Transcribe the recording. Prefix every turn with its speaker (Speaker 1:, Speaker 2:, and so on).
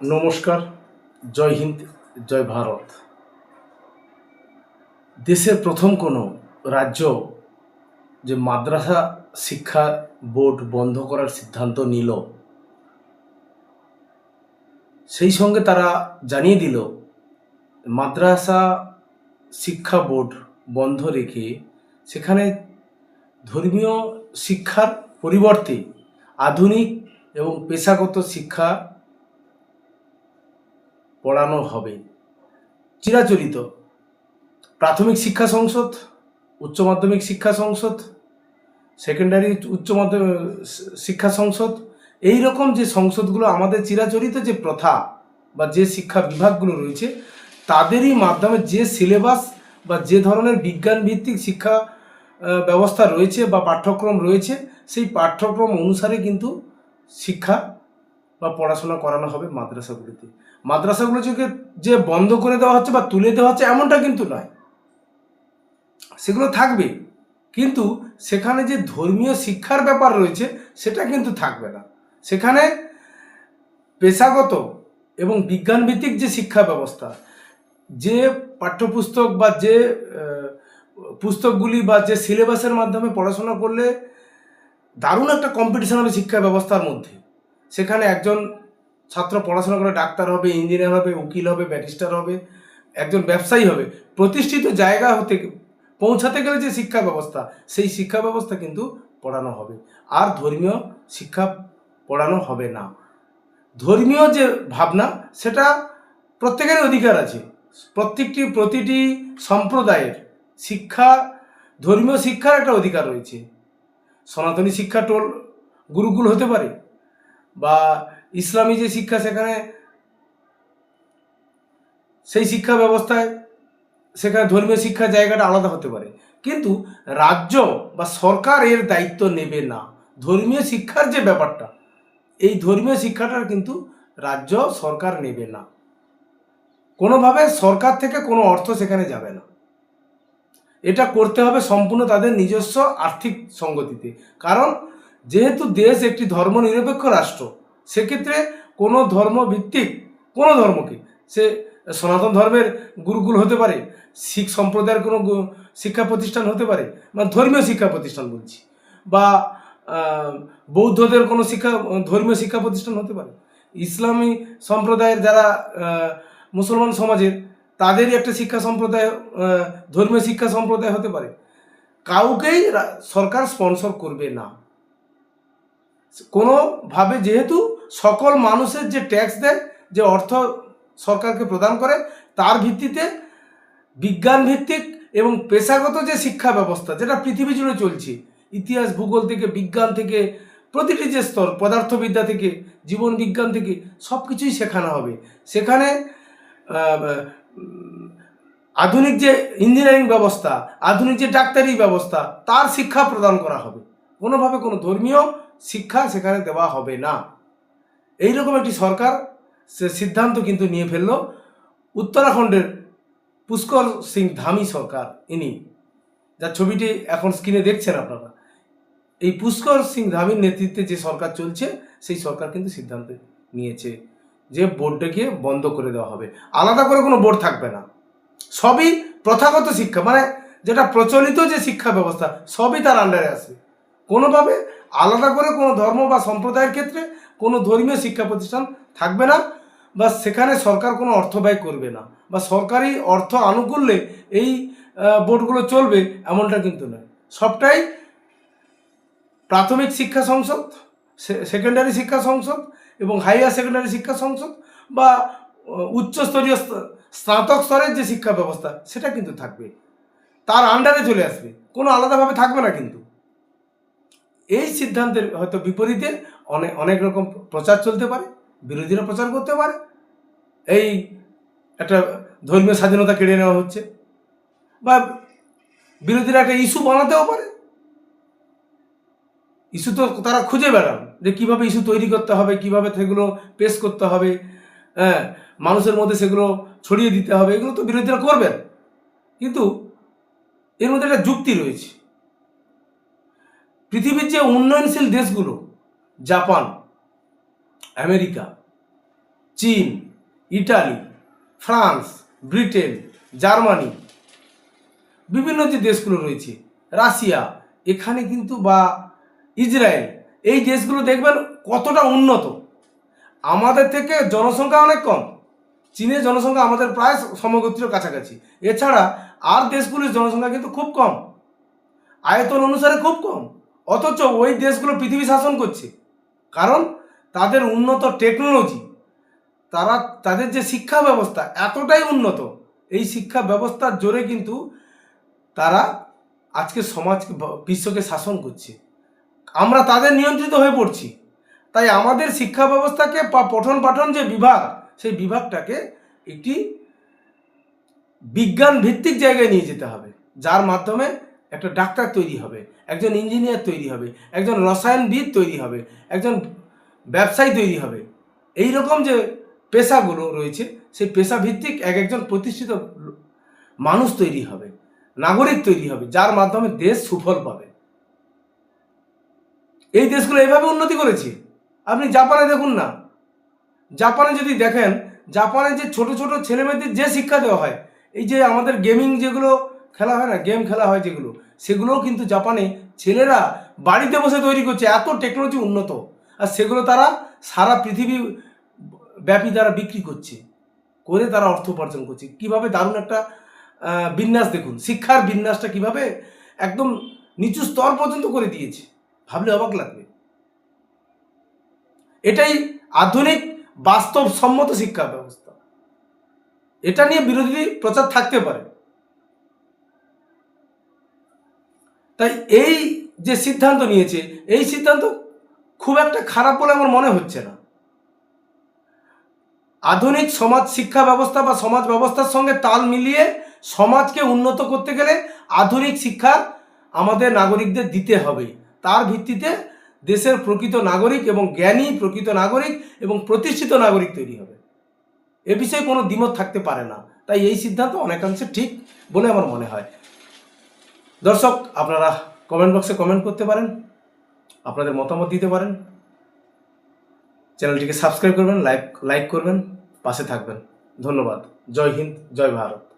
Speaker 1: নমস্কার, জয় হিন্দ, জয় ভারত। দেশের প্রথম কোনো রাজ্য যে মাদ্রাসা শিক্ষা বোর্ড বন্ধ করার সিদ্ধান্ত নিল, সেই সঙ্গে তারা জানিয়ে দিল, মাদ্রাসা শিক্ষা বোর্ড বন্ধ রেখে সেখানে ধর্মীয় শিক্ষার পরিবর্তে আধুনিক এবং পেশাগত শিক্ষা পড়ানো হবে। চিরাচরিত। প্রাথমিক শিক্ষা সংসদ, উচ্চ মাধ্যমিক শিক্ষা সংসদ সেকেন্ডারি উচ্চ মাধ্যমিক শিক্ষা সংসদ এই রকম যে সংসদগুলো আমাদের চিরাচরিত যে প্রথা বা যে শিক্ষা বিভাগগুলো রয়েছে, তাদেরই মাধ্যমে যে সিলেবাস বা যে ধরনের বিজ্ঞান ভিত্তিক শিক্ষা ব্যবস্থা রয়েছে বা পাঠ্যক্রম রয়েছে, সেই পাঠ্যক্রম অনুসারে কিন্তু শিক্ষা বা পড়াশোনা করানো হবে মাদ্রাসাগুলিতে। মাদ্রাসাগুলোকে যে বন্ধ করে দেওয়া হচ্ছে বা তুলে দেওয়া হচ্ছে এমনটা কিন্তু নয়। সেগুলো থাকবে। কিন্তু সেখানে যে ধর্মীয় শিক্ষার ব্যাপার রয়েছে, সেটা কিন্তু থাকবে না। সেখানে পেশাগত এবং বিজ্ঞানভিত্তিক যে শিক্ষা ব্যবস্থা, যে পাঠ্যপুস্তক বা যে পুস্তকগুলি বা যে সিলেবাসের মাধ্যমে পড়াশোনা করলে দারুণ একটা কম্পিটিশন হবে শিক্ষা ব্যবস্থার মধ্যে। সেখানে একজন ছাত্র পড়াশোনা করে ডাক্তার হবে, ইঞ্জিনিয়ার হবে, উকিল হবে, ব্যারিস্টার হবে, একজন ব্যবসায়ী হবে। প্রতিষ্ঠিত জায়গা হতে পৌঁছাতে গেলে যে শিক্ষা ব্যবস্থা, সেই শিক্ষা ব্যবস্থা কিন্তু পড়ানো হবে। আর ধর্মীয় শিক্ষা পড়ানো হবে না। ধর্মীয় যে ভাবনা, সেটা প্রত্যেকেরই অধিকার আছে। প্রত্যেকটি, প্রতিটি সম্প্রদায়ের শিক্ষা, ধর্মীয় শিক্ষার একটা অধিকার রয়েছে। সনাতনী শিক্ষা টোল গুরুকুল হতে পারে বা ইসলামী যে শিক্ষা সেখানে, সেই শিক্ষা ব্যবস্থায় সেখানে ধর্মীয় শিক্ষার জায়গাটা আলাদা হতে পারে। কিন্তু রাজ্য বা সরকার এর দায়িত্ব নেবে না। ধর্মীয় শিক্ষার যে ব্যাপারটা, এই ধর্মীয় শিক্ষাটার কিন্তু রাজ্য সরকার নেবে না। কোনোভাবে সরকার থেকে কোনো অর্থ সেখানে যাবে না। এটা করতে হবে সম্পূর্ণ তাদের নিজস্ব আর্থিক সঙ্গতিতে কারণ যেহেতু দেশ একটি ধর্মনিরপেক্ষ রাষ্ট্র, সেক্ষেত্রে কোনো ধর্মভিত্তিক, কোনো ধর্মকে সে সনাতন ধর্মের গুরুকুল হতে পারে, শিখ সম্প্রদায়ের কোনো শিক্ষা প্রতিষ্ঠান হতে পারে মানে ধর্মীয় শিক্ষা প্রতিষ্ঠান বলছি, বা বৌদ্ধদের কোনো শিক্ষা, ধর্মীয় শিক্ষা প্রতিষ্ঠান হতে পারে। ইসলামী সম্প্রদায়ের যারা মুসলমান সমাজের, তাদেরই একটা শিক্ষা সম্প্রদায় ধর্মীয় শিক্ষা সম্প্রদায় হতে পারে। কাউকেই সরকার স্পন্সর করবে না। কোনোভাবে যেহেতু সকল মানুষের যে ট্যাক্স দেয়, যে অর্থ সরকারকে প্রদান করে, তার ভিত্তিতে বিজ্ঞান ভিত্তিক এবং পেশাগত যে শিক্ষা ব্যবস্থা, যেটা পৃথিবী জুড়ে চলছে, ইতিহাস, ভূগোল থেকে, বিজ্ঞান থেকে, প্রতিটি যে স্তর, পদার্থবিদ্যা থেকে, জীবন বিজ্ঞান থেকে সব কিছুই শেখানো হবে। সেখানে আধুনিক যে ইঞ্জিনিয়ারিং ব্যবস্থা, আধুনিক যে ডাক্তারি ব্যবস্থা, তার শিক্ষা প্রদান করা হবে। কোনোভাবে কোনো ধর্মীয় শিক্ষা সেখানে দেওয়া হবে না। এইরকম একটি সরকার সে সিদ্ধান্ত কিন্তু নিয়ে ফেলল। উত্তরাখণ্ডের পুষ্কর সিং ধামি সরকার, ইনি। যার ছবিটি এখন স্ক্রিনে দেখছেন আপনারা। এই পুষ্কর সিং ধামির নেতৃত্বে যে সরকার চলছে, সেই সরকার কিন্তু সিদ্ধান্ত নিয়েছে যে বোর্ডটাকে বন্ধ করে দেওয়া হবে। আলাদা করে কোনো বোর্ড থাকবে না। সবই প্রথাগত শিক্ষা মানে যেটা প্রচলিত যে শিক্ষা ব্যবস্থা, সবই তার আন্ডারে আসবে কোনোভাবে আলাদা করে কোনো ধর্ম বা সম্প্রদায়ের ক্ষেত্রে কোনো ধর্মীয় শিক্ষা প্রতিষ্ঠান থাকবে না বা সেখানে সরকার কোনো অর্থ ব্যয় করবে না বা সরকারি অর্থ আনুকূল্যে এই বোর্ডগুলো চলবে এমনটা কিন্তু নয়। সবটাই প্রাথমিক শিক্ষা সংসদ সেকেন্ডারি শিক্ষা সংসদ এবং হাইয়ার সেকেন্ডারি শিক্ষা সংসদ বা উচ্চস্তরীয় স্নাতক স্তরের যে শিক্ষা ব্যবস্থা সেটা কিন্তু থাকবে। তার আন্ডারে চলে আসবে। কোনো আলাদাভাবে থাকবে না কিন্তু। এই সিদ্ধান্তের হয়তো বিপরীতে অনেক অনেক রকম প্রচার চলতে পারে, বিরোধীরা প্রচার করতে পারে। এই একটা ধর্মীয় স্বাধীনতা কেড়ে নেওয়া হচ্ছে বা বিরোধীরা একটা ইস্যু বানাতেও পারে। ইস্যু তো তারা খুঁজে বেড়ান যে কীভাবে ইস্যু তৈরি করতে হবে, কীভাবে সেগুলো পেশ করতে হবে হ্যাঁ মানুষের মধ্যে সেগুলো ছড়িয়ে দিতে হবে, এগুলো তো বিরোধীরা করবেন। কিন্তু এর মধ্যে একটা যুক্তি রয়েছে। পৃথিবীর যে উন্নয়নশীল দেশগুলো, জাপান, আমেরিকা, চীন, ইটালি, ফ্রান্স, ব্রিটেন, জার্মানি, বিভিন্ন যে দেশগুলো রয়েছে, রাশিয়া, এখানে কিন্তু বা ইসরায়েল, এই দেশগুলো দেখবেন কতটা উন্নত। আমাদের থেকে জনসংখ্যা অনেক কম, চীনের জনসংখ্যা আমাদের প্রায় সমগোত্রীয় কাছাকাছি। এছাড়া আর দেশগুলির জনসংখ্যা কিন্তু খুব কম, আয়তন অনুসারে খুব কম। অথচ ওই দেশগুলো পৃথিবী শাসন করছে। কারণ তাদের উন্নত টেকনোলজি, তারা, তাদের যে শিক্ষা ব্যবস্থা এতটাই উন্নত, এই শিক্ষা ব্যবস্থার জোরে কিন্তু তারা আজকে সমাজ বিশ্বকে শাসন করছে। আমরা তাদের নিয়ন্ত্রিত হয়ে পড়ছি। তাই আমাদের শিক্ষা ব্যবস্থাকে পঠন পাঠন যে বিভাগ, সেই বিভাগটাকে একটি বিজ্ঞান ভিত্তিক জায়গায় নিয়ে যেতে হবে। যার মাধ্যমে একটা ডাক্তার তৈরি হবে, একজন ইঞ্জিনিয়ার তৈরি হবে, একজন রসায়নবিদ তৈরি হবে, একজন ব্যবসায়ী তৈরি হবে। এই রকম যে পেশাগুলো রয়েছে, সেই পেশাভিত্তিক এক একজন প্রতিষ্ঠিত মানুষ তৈরি হবে, নাগরিক তৈরি হবে, যার মাধ্যমে দেশ সুফল পাবে। এই দেশগুলো এইভাবে উন্নতি করেছে। আপনি জাপানে দেখুন না। জাপানে যদি দেখেন, জাপানে যে ছোট ছোট ছেলেমেয়েদের যে শিক্ষা দেওয়া হয়, এই যে আমাদের গেমিং যেগুলো খেলা হয় না গেম খেলা হয় যেগুলো। সেগুলোও কিন্তু জাপানে ছেলেরা বাড়িতে বসে তৈরি করছে, এত টেকনোলজি উন্নত। আর সেগুলো তারা সারা পৃথিবী ব্যাপী তারা বিক্রি করছে, করে তারা অর্থ উপার্জন করছে। কীভাবে দারুণ একটা বিন্যাস দেখুন, শিক্ষার বিন্যাসটা কীভাবে একদম নিচু স্তর পর্যন্ত করে দিয়েছে, ভাবলে অবাক লাগবে। এটাই আধুনিক, বাস্তবসম্মত শিক্ষা ব্যবস্থা। এটা নিয়ে বিরোধী প্রচার থাকতে পারে। তাই এই যে সিদ্ধান্ত নিয়েছে, এই সিদ্ধান্ত খুব একটা খারাপ বলে আমার মনে হচ্ছে না। আধুনিক সমাজ শিক্ষা ব্যবস্থা বা সমাজ ব্যবস্থার সঙ্গে তাল মিলিয়ে সমাজকে উন্নত করতে গেলে আধুনিক শিক্ষা আমাদের নাগরিকদের দিতে হবে। তার ভিত্তিতে দেশের প্রকৃত নাগরিক এবং জ্ঞানী প্রকৃত নাগরিক এবং প্রতিষ্ঠিত নাগরিক তৈরি হবে। এ বিষয়ে কোনো দ্বিমত থাকতে পারে না। তাই এই সিদ্ধান্ত অনেকাংশে ঠিক বলে আমার মনে হয়। দর্শক, আপনারা কমেন্ট বক্সে কমেন্ট করতে পারেন, আপনাদের মতামত দিতে পারেন। চ্যানেলটিকে সাবস্ক্রাইব করবেন লাইক লাইক করবেন, পাশে থাকবেন। ধন্যবাদ। জয় হিন্দ, জয় ভারত।